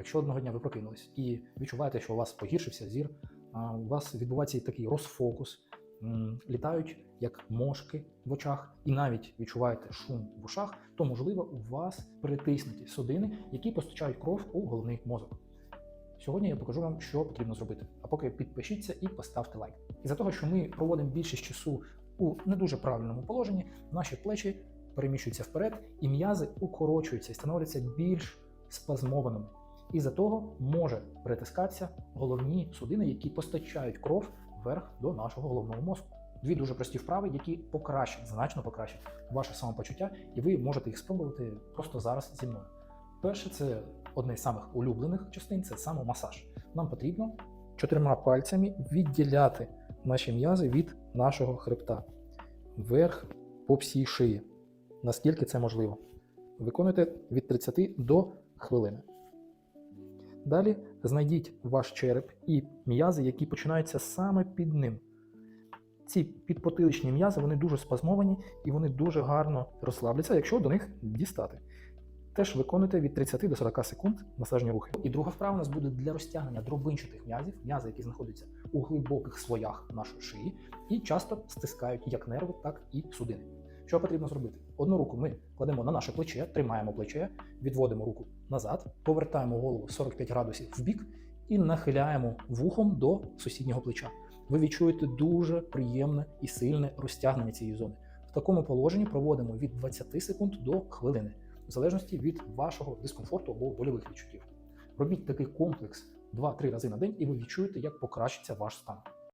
Якщо одного дня ви прокинулись і відчуваєте, що у вас погіршився зір, у вас відбувається такий розфокус, літають як мошки в очах, і навіть відчуваєте шум в ушах, то можливо у вас перетиснуті судини, які постачають кров у головний мозок. Сьогодні я покажу вам, що потрібно зробити. А поки підпишіться і поставте лайк. Із-за того, що ми проводимо більшість часу у не дуже правильному положенні, наші плечі переміщуються вперед, і м'язи укорочуються і становляться більш спазмованими. Із-за того може перетискатися головні судини, які постачають кров вверх до нашого головного мозку. Дві дуже прості вправи, які покращать, значно покращать ваше самопочуття, і ви можете їх спробувати просто зараз зі мною. Перше, це одне з самих улюблених частин це самомасаж. Нам потрібно чотирма пальцями відділяти наші м'язи від нашого хребта вверх по всій шиї, наскільки це можливо. Виконуйте від 30 до хвилини. Далі знайдіть ваш череп і м'язи, які починаються саме під ним. Ці підпотиличні м'язи вони дуже спазмовані і вони дуже гарно розслабляться, якщо до них дістати. Теж виконуйте від 30 до 40 секунд масажні рухи. І друга вправа у нас буде для розтягнення дробинчатих м'язів, м'язи, які знаходяться у глибоких слоях нашої шиї, і часто стискають як нерви, так і судини. Що потрібно зробити? Одну руку ми кладемо на наше плече, тримаємо плече, відводимо руку назад, повертаємо голову 45 градусів в бік і нахиляємо вухом до сусіднього плеча. Ви відчуєте дуже приємне і сильне розтягнення цієї зони. В такому положенні проводимо від 20 секунд до хвилини, в залежності від вашого дискомфорту або больових відчуттів. Робіть такий комплекс 2-3 рази на день, і ви відчуєте, як покращиться ваш стан.